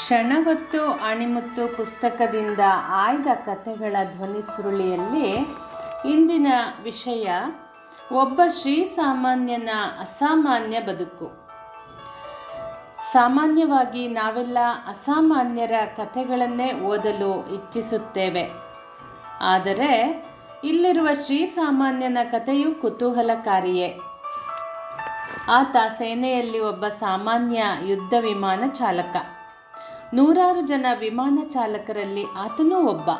ಕ್ಷಣವತ್ತು ಅಣಿಮುತ್ತು ಪುಸ್ತಕದಿಂದ ಆಯ್ದ ಕಥೆಗಳ ಧ್ವನಿಸುರುಳಿಯಲ್ಲಿ ಇಂದಿನ ವಿಷಯ ಒಬ್ಬ ಶ್ರೀ ಸಾಮಾನ್ಯನ ಅಸಾಮಾನ್ಯ ಬದುಕು. ಸಾಮಾನ್ಯವಾಗಿ ನಾವೆಲ್ಲ ಅಸಾಮಾನ್ಯರ ಕಥೆಗಳನ್ನೇ ಓದಲು ಇಚ್ಛಿಸುತ್ತೇವೆ. ಆದರೆ ಇಲ್ಲಿರುವ ಶ್ರೀ ಸಾಮಾನ್ಯನ ಕಥೆಯು ಕುತೂಹಲಕಾರಿಯೇ. ಆತ ಸೇನೆಯಲ್ಲಿ ಒಬ್ಬ ಸಾಮಾನ್ಯ ಯುದ್ಧ ವಿಮಾನ ಚಾಲಕ. ನೂರಾರು ಜನ ವಿಮಾನ ಚಾಲಕರಲ್ಲಿ ಆತನೂ ಒಬ್ಬ.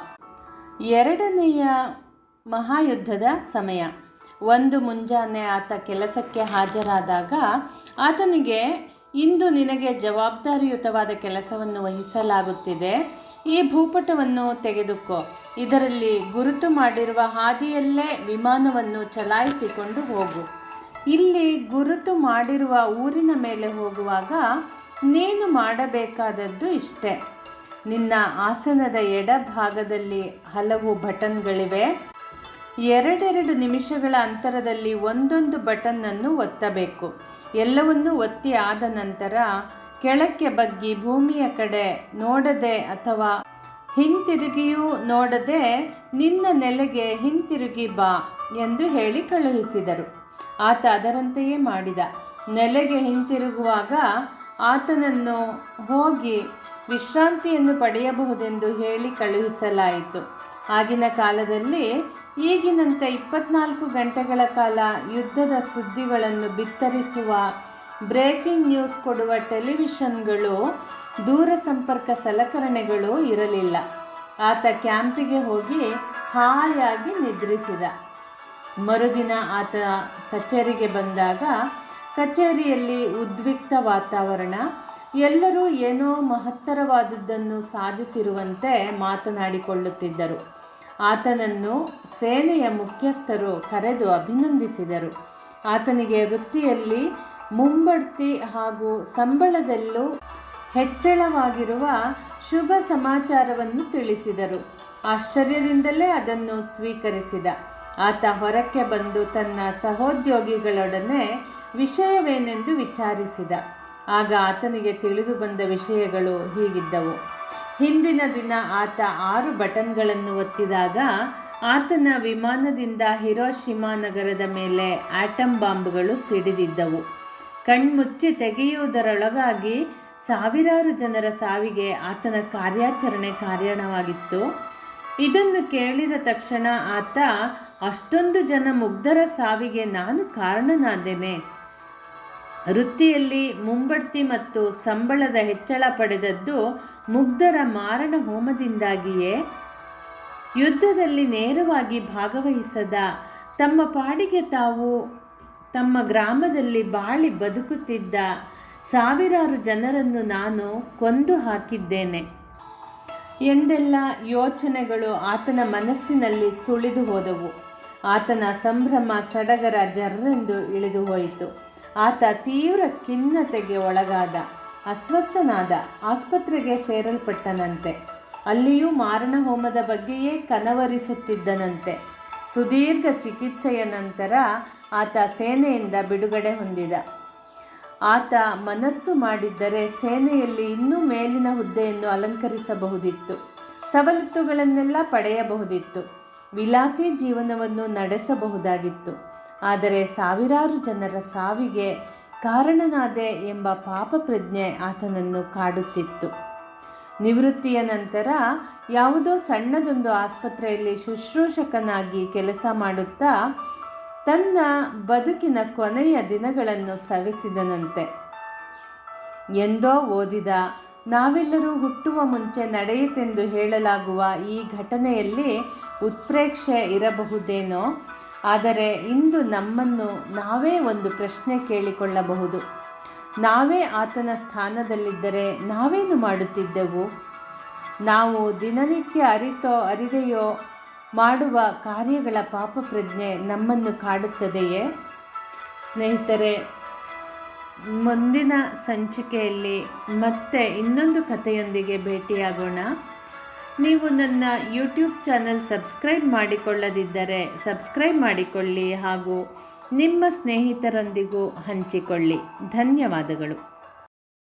ಎರಡನೆಯ ಮಹಾಯುದ್ಧದ ಸಮಯ. ಒಂದು ಮುಂಜಾನೆ ಆತ ಕೆಲಸಕ್ಕೆ ಹಾಜರಾದಾಗ ಆತನಿಗೆ, ಇಂದು ನಿನಗೆ ಜವಾಬ್ದಾರಿಯುತವಾದ ಕೆಲಸವನ್ನು ವಹಿಸಲಾಗುತ್ತಿದೆ. ಈ ಭೂಪಟವನ್ನು ತೆಗೆದುಕೋ. ಇದರಲ್ಲಿ ಗುರುತು ಮಾಡಿರುವ ಹಾದಿಯಲ್ಲೇ ವಿಮಾನವನ್ನು ಚಲಾಯಿಸಿಕೊಂಡು ಹೋಗು. ಇಲ್ಲಿ ಗುರುತು ಮಾಡಿರುವ ಊರಿನ ಮೇಲೆ ಹೋಗುವಾಗ ನೀನು ಮಾಡಬೇಕಾದದ್ದು ಇಷ್ಟೇ. ನಿನ್ನ ಆಸನದ ಎಡಭಾಗದಲ್ಲಿ ಹಲವು ಬಟನ್ಗಳಿವೆ. ಎರಡೆರಡು ನಿಮಿಷಗಳ ಅಂತರದಲ್ಲಿ ಒಂದೊಂದು ಬಟನ್ನನ್ನು ಒತ್ತಬೇಕು. ಎಲ್ಲವನ್ನೂ ಒತ್ತಿ ಆದ ನಂತರ ಕೆಳಕ್ಕೆ ಬಗ್ಗಿ ಭೂಮಿಯ ಕಡೆ ನೋಡದೆ ಅಥವಾ ಹಿಂತಿರುಗಿಯೂ ನೋಡದೆ ನಿನ್ನ ನೆಲೆಗೆ ಹಿಂತಿರುಗಿ ಬಾ ಎಂದು ಹೇಳಿ ಕಳುಹಿಸಿದರು. ಆತ ಅದರಂತೆಯೇ ಮಾಡಿದ. ನೆಲೆಗೆ ಹಿಂತಿರುಗುವಾಗ ಆತನನ್ನು ಹೋಗಿ ವಿಶ್ರಾಂತಿಯನ್ನು ಪಡೆಯಬಹುದೆಂದು ಹೇಳಿ ಕಳುಹಿಸಲಾಯಿತು. ಆಗಿನ ಕಾಲದಲ್ಲಿ ಈಗಿನಂತೆ ಇಪ್ಪತ್ನಾಲ್ಕು ಗಂಟೆಗಳ ಕಾಲ ಯುದ್ಧದ ಸುದ್ದಿಗಳನ್ನು ಬಿತ್ತರಿಸುವ ಬ್ರೇಕಿಂಗ್ ನ್ಯೂಸ್ ಕೊಡುವ ಟೆಲಿವಿಷನ್ಗಳು ದೂರ ಸಂಪರ್ಕ ಸಲಕರಣೆಗಳು ಇರಲಿಲ್ಲ. ಆತ ಕ್ಯಾಂಪಿಗೆ ಹೋಗಿ ಹಾಯಾಗಿ ನಿದ್ರಿಸಿದ. ಮರುದಿನ ಆತ ಕಚೇರಿಗೆ ಬಂದಾಗ ಕಚೇರಿಯಲ್ಲಿ ಉದ್ವಿಗ್ತ ವಾತಾವರಣ, ಎಲ್ಲರೂ ಏನೋ ಮಹತ್ತರವಾದದ್ದನ್ನು ಸಾಧಿಸಿರುವಂತೆ ಮಾತನಾಡಿಕೊಳ್ಳುತ್ತಿದ್ದರು. ಆತನನ್ನು ಸೇನೆಯ ಮುಖ್ಯಸ್ಥರು ಕರೆದು ಅಭಿನಂದಿಸಿದರು. ಆತನಿಗೆ ವೃತ್ತಿಯಲ್ಲಿ ಮುಂಬಡ್ತಿ ಹಾಗೂ ಸಂಬಳದಲ್ಲೂ ಹೆಚ್ಚಳವಾಗಿರುವ ಶುಭ ಸಮಾಚಾರವನ್ನು ತಿಳಿಸಿದರು. ಆಶ್ಚರ್ಯದಿಂದಲೇ ಅದನ್ನು ಸ್ವೀಕರಿಸಿದ. ಆತ ಹೊರಕ್ಕೆ ಬಂದು ತನ್ನ ಸಹೋದ್ಯೋಗಿಗಳೊಡನೆ ವಿಷಯವೇನೆಂದು ವಿಚಾರಿಸಿದ. ಆಗ ಆತನಿಗೆ ತಿಳಿದು ಬಂದ ವಿಷಯಗಳು ಹೀಗಿದ್ದವು. ಹಿಂದಿನ ದಿನ ಆತ ಆರು ಬಟನ್ಗಳನ್ನು ಒತ್ತಿದಾಗ ಆತನ ವಿಮಾನದಿಂದ ಹಿರೋಶಿಮಾ ನಗರದ ಮೇಲೆ ಆಟಮ್ ಬಾಂಬ್ಗಳು ಸಿಡಿದಿದ್ದವು. ಕಣ್ಮುಚ್ಚಿ ತೆಗೆಯುವುದರೊಳಗಾಗಿ ಸಾವಿರಾರು ಜನರ ಸಾವಿಗೆ ಆತನ ಕಾರ್ಯಾಚರಣೆ ಕಾರಣವಾಗಿತ್ತು. ಇದನ್ನು ಕೇಳಿದ ತಕ್ಷಣ ಆತ, ಅಷ್ಟೊಂದು ಜನ ಮುಗ್ಧರ ಸಾವಿಗೆ ನಾನು ಕಾರಣನಾದೇನೆ. ವೃತ್ತಿಯಲ್ಲಿ ಮುಂಬಡ್ತಿ ಮತ್ತು ಸಂಬಳದ ಹೆಚ್ಚಳ ಪಡೆದದ್ದು ಮುಗ್ಧರ ಮಾರಣ ಹೋಮದಿಂದಾಗಿಯೇ. ಯುದ್ಧದಲ್ಲಿ ನೇರವಾಗಿ ಭಾಗವಹಿಸದ ತಮ್ಮ ಪಾಡಿಗೆ ತಾವು ತಮ್ಮ ಗ್ರಾಮದಲ್ಲಿ ಬಾಳಿ ಬದುಕುತ್ತಿದ್ದ ಸಾವಿರಾರು ಜನರನ್ನು ನಾನು ಕೊಂದು ಹಾಕಿದ್ದೇನೆ. ಎಂದೆಲ್ಲ ಯೋಚನೆಗಳು ಆತನ ಮನಸ್ಸಿನಲ್ಲಿ ಸುಳಿದು ಹೋದವು. ಆತನ ಸಂಭ್ರಮ ಸಡಗರ ಜರ್ರೆಂದು ಇಳಿದು ಹೋಯಿತು. ಆತ ತೀವ್ರ ಖಿನ್ನತೆಗೆ ಒಳಗಾದ, ಅಸ್ವಸ್ಥನಾದ, ಆಸ್ಪತ್ರೆಗೆ ಸೇರಲ್ಪಟ್ಟನಂತೆ. ಅಲ್ಲಿಯೂ ಮಾರಣ ಹೋಮದ ಬಗ್ಗೆಯೇ ಕನವರಿಸುತ್ತಿದ್ದನಂತೆ. ಸುದೀರ್ಘ ಚಿಕಿತ್ಸೆಯ ನಂತರ ಆತ ಸೇನೆಯಿಂದ ಬಿಡುಗಡೆ ಹೊಂದಿದ. ಆತ ಮನಸ್ಸು ಮಾಡಿದ್ದರೆ ಸೇನೆಯಲ್ಲಿ ಇನ್ನೂ ಮೇಲಿನ ಹುದ್ದೆಯನ್ನು ಅಲಂಕರಿಸಬಹುದಿತ್ತು. ಸವಲತ್ತುಗಳನ್ನೆಲ್ಲ ಪಡೆಯಬಹುದಿತ್ತು. ವಿಲಾಸಿ ಜೀವನವನ್ನು ನಡೆಸಬಹುದಾಗಿತ್ತು. ಆದರೆ ಸಾವಿರಾರು ಜನರ ಸಾವಿಗೆ ಕಾರಣನಾದೆ ಎಂಬ ಪಾಪ ಪ್ರಜ್ಞೆ ಆತನನ್ನು ಕಾಡುತ್ತಿತ್ತು. ನಿವೃತ್ತಿಯ ನಂತರ ಯಾವುದೋ ಸಣ್ಣದೊಂದು ಆಸ್ಪತ್ರೆಯಲ್ಲಿ ಶುಶ್ರೂಷಕನಾಗಿ ಕೆಲಸ ಮಾಡುತ್ತಾ ತನ್ನ ಬದುಕಿನ ಕೊನೆಯ ದಿನಗಳನ್ನು ಸವಿಸಿದನಂತೆ. ಎಂದೋ ಓದಿದ, ನಾವೆಲ್ಲರೂ ಹುಟ್ಟುವ ಮುಂಚೆ ನಡೆಯಿತೆಂದು ಹೇಳಲಾಗುವ ಈ ಘಟನೆಯಲ್ಲಿ ಉತ್ಪ್ರೇಕ್ಷೆ ಇರಬಹುದೇನೋ? ಆದರೆ ಇಂದು ನಮ್ಮನ್ನು ನಾವೇ ಒಂದು ಪ್ರಶ್ನೆ ಕೇಳಿಕೊಳ್ಳಬಹುದು. ನಾವೇ ಆತನ ಸ್ಥಾನದಲ್ಲಿದ್ದರೆ ನಾವೇನು ಮಾಡುತ್ತಿದ್ದೆವು? ನಾವು ದಿನನಿತ್ಯ ಅರಿತೋ ಅರಿದೆಯೋ ಮಾಡುವ ಕಾರ್ಯಗಳ ಪಾಪ ಪ್ರಜ್ಞೆ ನಮ್ಮನ್ನು ಕಾಡುತ್ತದೆಯೇ? ಸ್ನೇಹಿತರೆ, ಮುಂದಿನ ಸಂಚಿಕೆಯಲ್ಲಿ ಮತ್ತೆ ಇನ್ನೊಂದು ಕಥೆಯೊಂದಿಗೆ ಭೇಟಿಯಾಗೋಣ. ನೀವು ನನ್ನ ಯೂಟ್ಯೂಬ್ ಚಾನಲ್ ಸಬ್ಸ್ಕ್ರೈಬ್ ಮಾಡಿಕೊಳ್ಳದಿದ್ದರೆ ಸಬ್ಸ್ಕ್ರೈಬ್ ಮಾಡಿಕೊಳ್ಳಿ ಹಾಗೂ ನಿಮ್ಮ ಸ್ನೇಹಿತರೊಂದಿಗೂ ಹಂಚಿಕೊಳ್ಳಿ. ಧನ್ಯವಾದಗಳು.